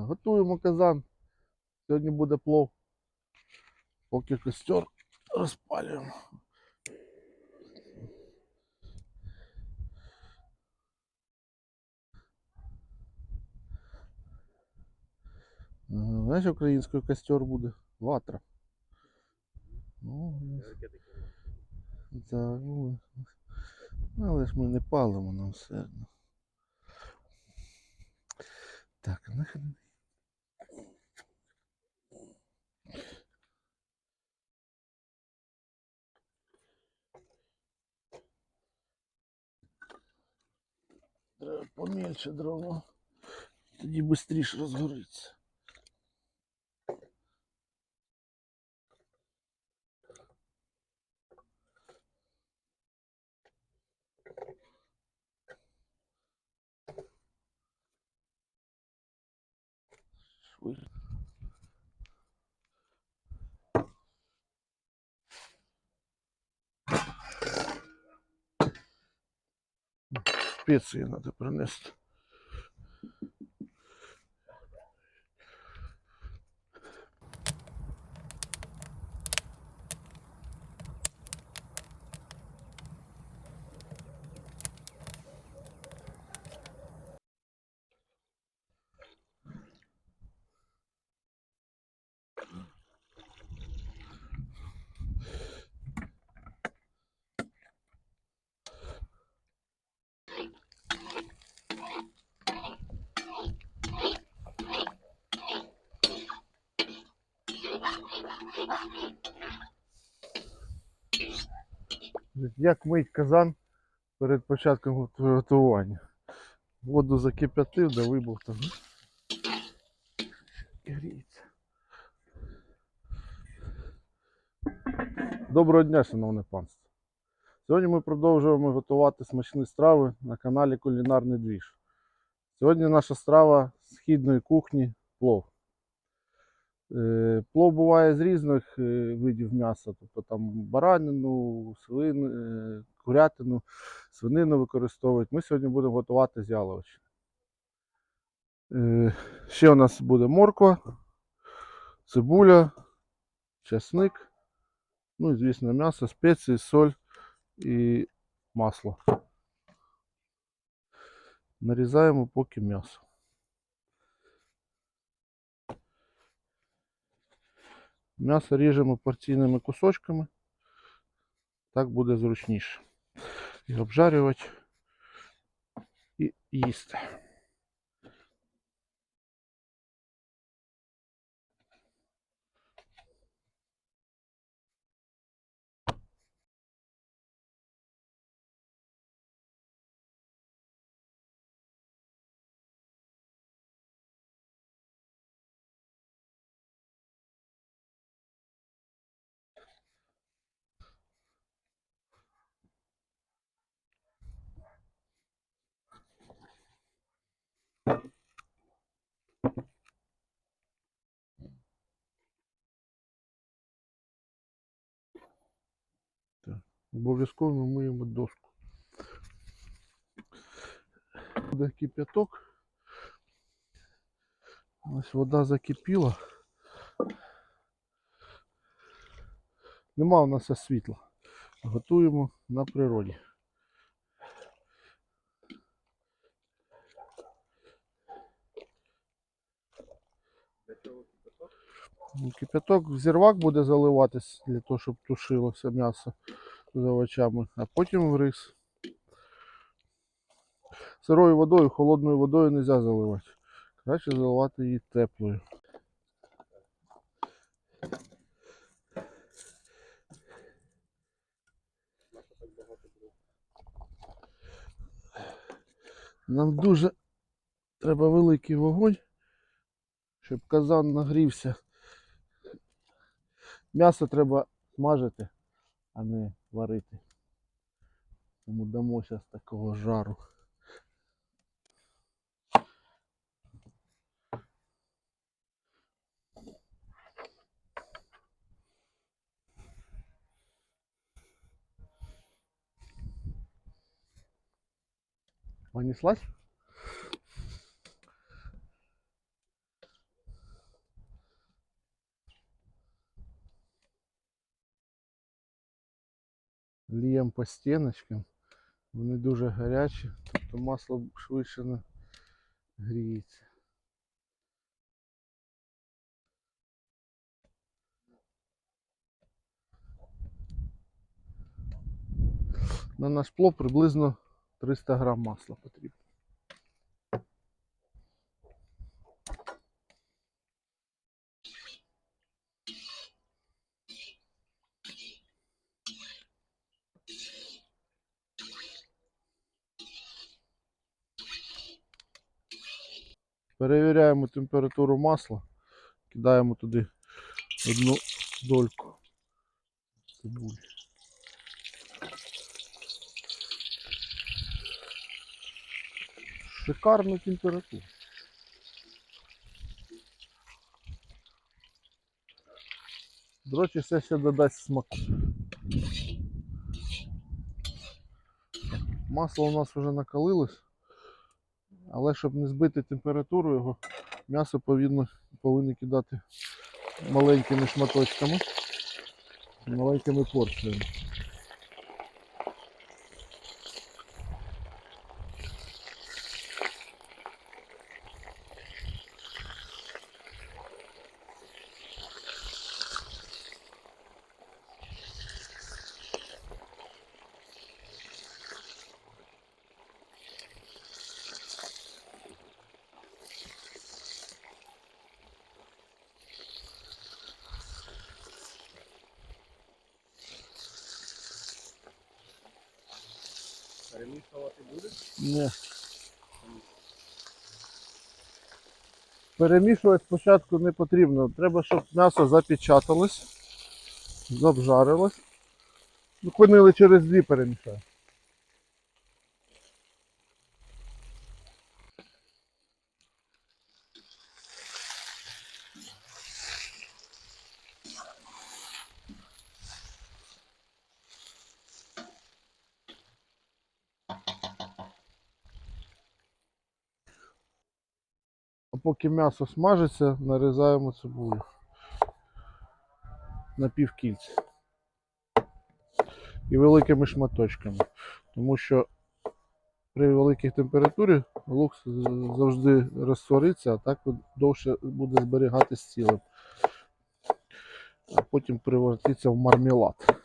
Готуємо казан. Сьогодні буде плов. Поки костер розпалюємо. Знаєш, українською костер буде? Ватра. Ну, так, ну, але ж ми не палимо нам все одно. Так, а Треба помільше дрова. Тоді швидше розгориться. Швидше. Спеції треба принести. Як мить казан перед початком готування. Воду закип'ятив, да вибух там. Гріється. Доброго дня, шановне панство. Сьогодні ми продовжуємо готувати смачні страви на каналі Кулінарний двіж. Сьогодні наша страва східної кухні плов. Е, Плов буває з різних е, видів м'яса, тобто там баранину, свин, е, курятину, свинину використовують. Ми сьогодні будемо готувати з яловичини. Ще у нас буде морква, цибуля, часник, ну і, звісно, м'ясо, спеції, соль і масло. Нарізаємо поки м'ясо. М'ясо ріжемо порційними кусочками. Так буде зручніше. І обжарювати і їсти. Обов'язково ми миємо доску. Буде кип'яток. Ось вода закипіла. Нема у нас світла. Готуємо на природі. Кип'яток в зірвак буде заливатись для того, щоб тушилося м'ясо з овочами, а потім в рис. Сирою водою, холодною водою не можна заливати. Краще заливати її теплою. Нам дуже треба великий вогонь, щоб казан нагрівся. М'ясо треба смажити, а не варити. Тому дамо зараз такого жару. Понеслась? Лієм по стіночкам. Вони дуже гарячі, тобто масло швидше не гріється. На наш плов приблизно 300 грам масла потрібно. Перевіряємо температуру масла, кидаємо туди одну дольку цибулі. Шикарна температура. До речі, все ще додасть смаку. Масло у нас вже накалилось, але щоб не збити температуру його, м'ясо повинно, повинно кидати маленькими шматочками, маленькими порціями. Перемішувати буде? Ні. Перемішувати спочатку не потрібно. Треба, щоб м'ясо запечаталось, обжарилось. Зупинили через дві перемішаю. Поки м'ясо смажиться, нарізаємо цибулю на півкільця. І великими шматочками. Тому що при великій температурі лук завжди розсвариться, а так довше буде зберігатись цілим. А потім превратиться в мармелад.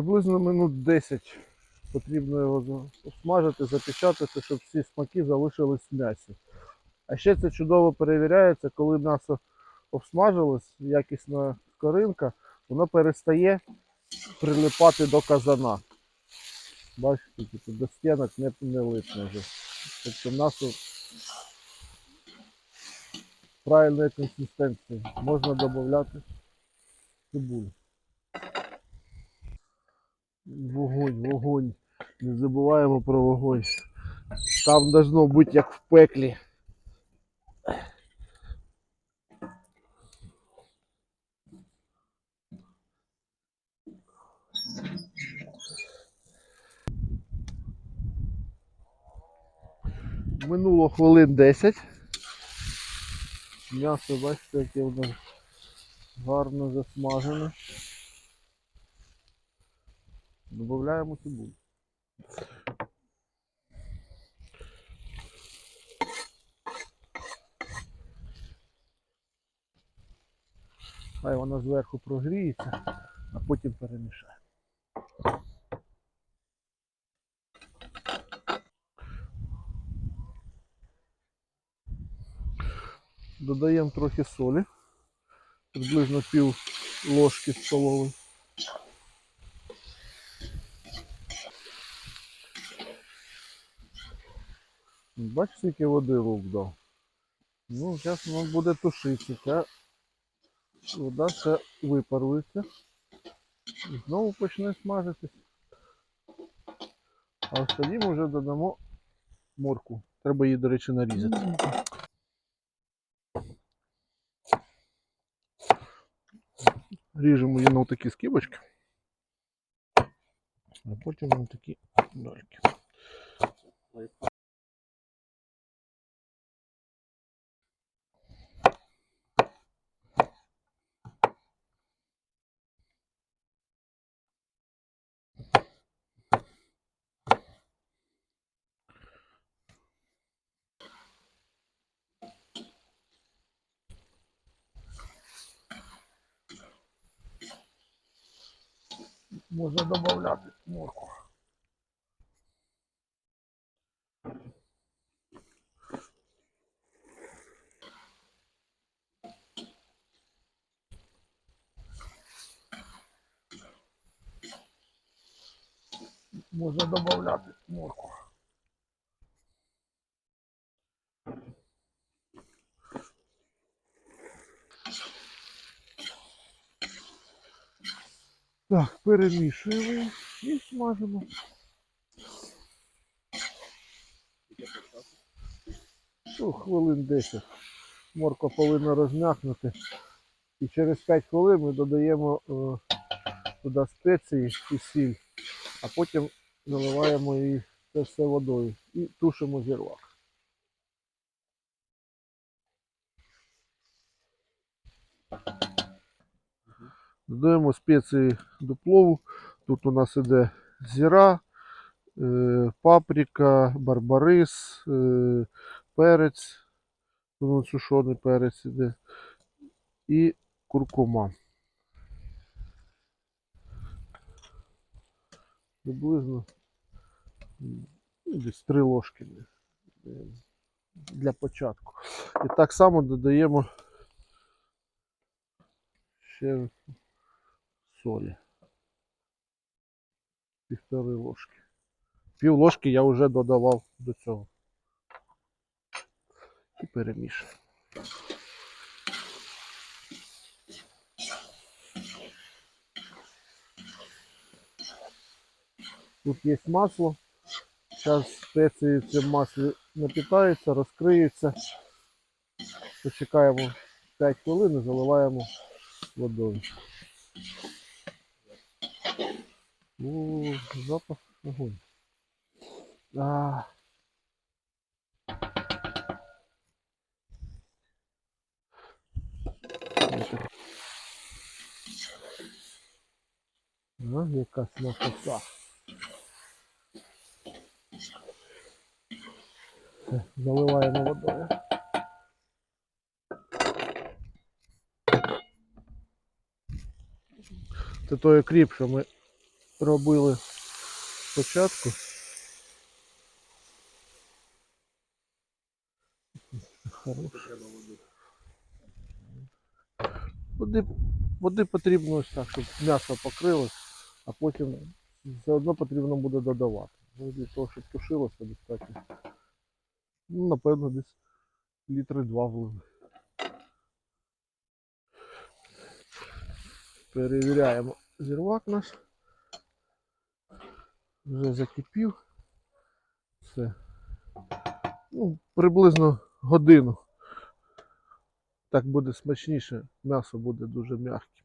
Приблизно минут 10 потрібно його обсмажити, запечатати, щоб всі смаки залишились в м'ясі. А ще це чудово перевіряється, коли м'ясо обсмажилось, якісна скоринка, воно перестає прилипати до казана. Бачите, до стінок не, не липне вже. Тобто м'ясо правильної консистенції. Можна додати цибулю. Вогонь, вогонь. Не забуваємо про вогонь. Там должно бути як в пеклі. Минуло хвилин 10. М'ясо, бачите, яке воно гарно засмажене. Добавляємо цибулю. Хай вона зверху прогріється, а потім перемішаємо. Додаємо трохи солі, приблизно пів ложки столової. Бачиш, скільки води лук дав. Ну, зараз воно буде тушитися. Вода ще випарується. І знову почне смажитись. А ось тоді ми вже додамо морку. Треба її, до речі, нарізати. Ріжемо її на такі скибочки. А потім на такі дольки. Можна додати морку. Можна додати морку. Так, перемішуємо і смажимо. Ну, хвилин 10. Морква повинна розм'якнути. І через 5 хвилин ми додаємо е, туди спеції і сіль, а потім заливаємо її все водою і тушимо зірвак. Додаємо спеції до плову. Тут у нас іде зіра, е, паприка, барбарис, е, перець, сушений перець іде і куркума. Приблизно ну, десь 3 ложки для початку. І так само додаємо ще солі. Півтори ложки. Пів ложки я вже додавав до цього. І перемішую. Тут є масло. Зараз спеції в цьому маслі напітаються, розкриються. Почекаємо 5 хвилин і заливаємо водою. О, запах огонь. А. А, яка смакота. Заливаємо водою. Це той кріп, що ми робили спочатку. Води, води потрібно ось так, щоб м'ясо покрилось, а потім все одно потрібно буде додавати. Ну, для того, щоб тушилося достатньо. Ну, напевно, десь літри два влили. Перевіряємо зірвак наш. Вже закипів. Все. Ну, приблизно годину. Так буде смачніше, м'ясо буде дуже м'яким.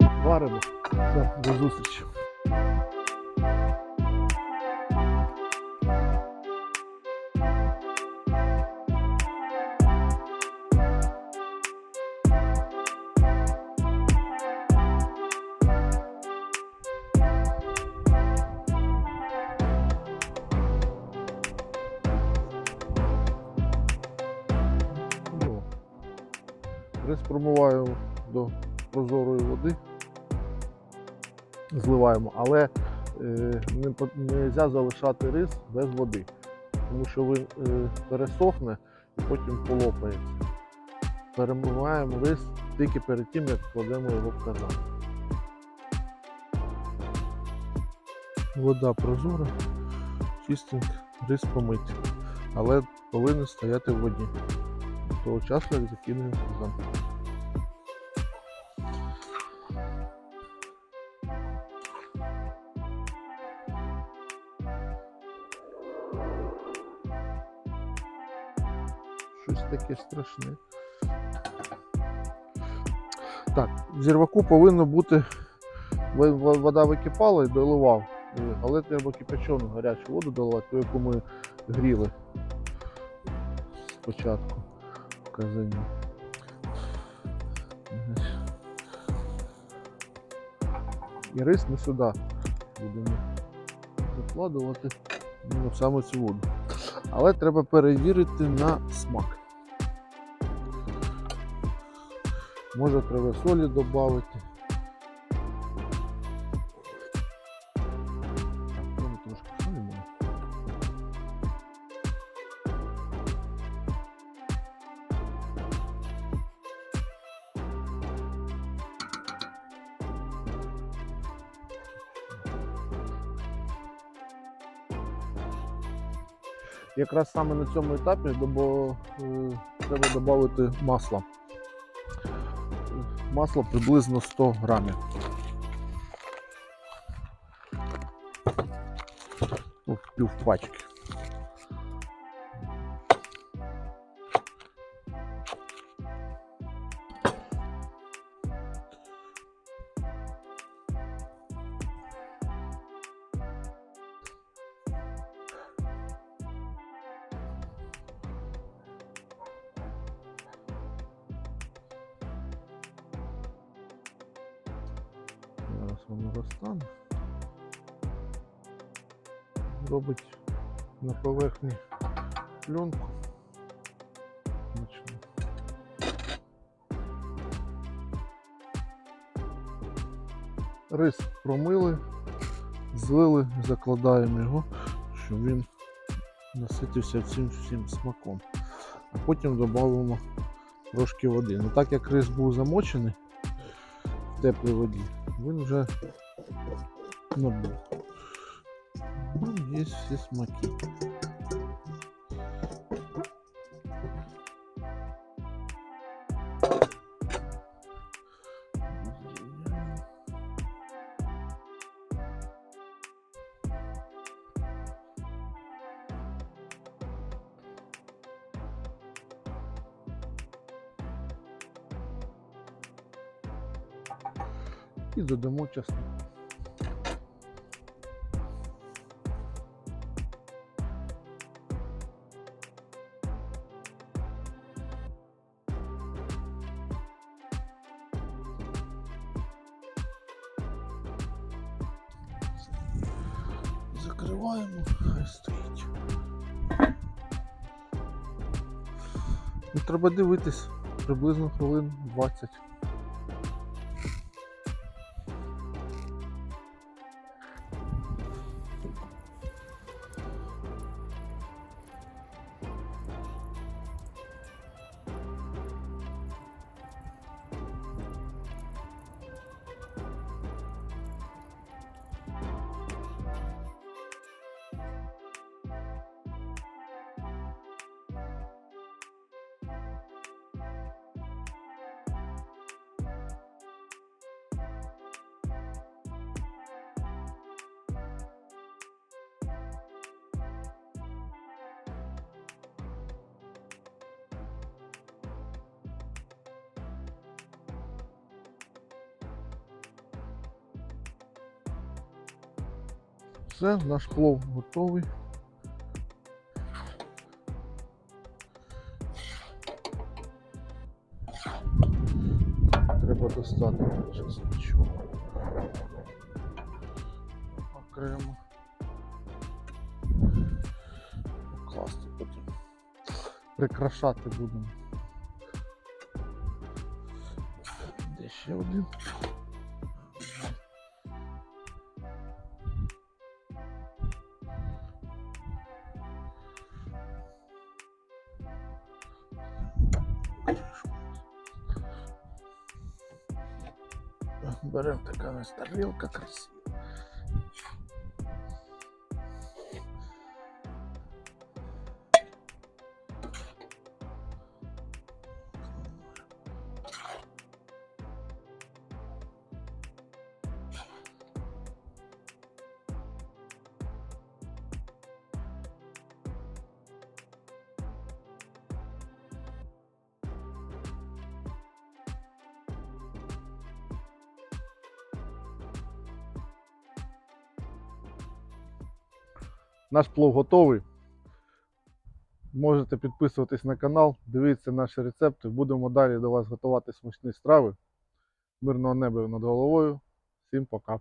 Варимо. Все, до зустрічі. Промиваємо до прозорої води, зливаємо, але е, не можна залишати рис без води, тому що він е, пересохне і потім полопається. Перемиваємо рис тільки перед тим, як кладемо його в казан. Вода прозора, чистенька, рис помитий, але повинен стояти в воді того часу, як закинемо казан. Таке страшне. Так, в зірваку повинно бути вода википала і доливав. Е, Але треба кипячену гарячу воду доливати, ту, яку ми гріли спочатку в казані. І рис ми сюди будемо закладувати ну, саме цю воду. Але треба перевірити на Може треба солі додати. Ну, трошки солі. Якраз саме на цьому етапі е, треба додати масло. Масло приблизно 100 грамів. Пів пачки. Воно розтане. Робить на поверхні пленку. Рис промили, злили, закладаємо його, щоб він наситився цим всім смаком. А потім додамо трошки води. Ну так як рис був замочений в теплій воді, він вже набув. Ну, є всі смаки. Додамо часник. Закриваємо, хай стоїть. Ну, треба дивитись приблизно хвилин 20. Все, наш плов готовий. Треба достати чесночок. Окремо. Класти потім. Прикрашати будемо. Де ще один? Нас тарелка красива. Наш плов готовий. Можете підписуватись на канал, дивитися наші рецепти. Будемо далі до вас готувати смачні страви. Мирного неба над головою. Всім пока.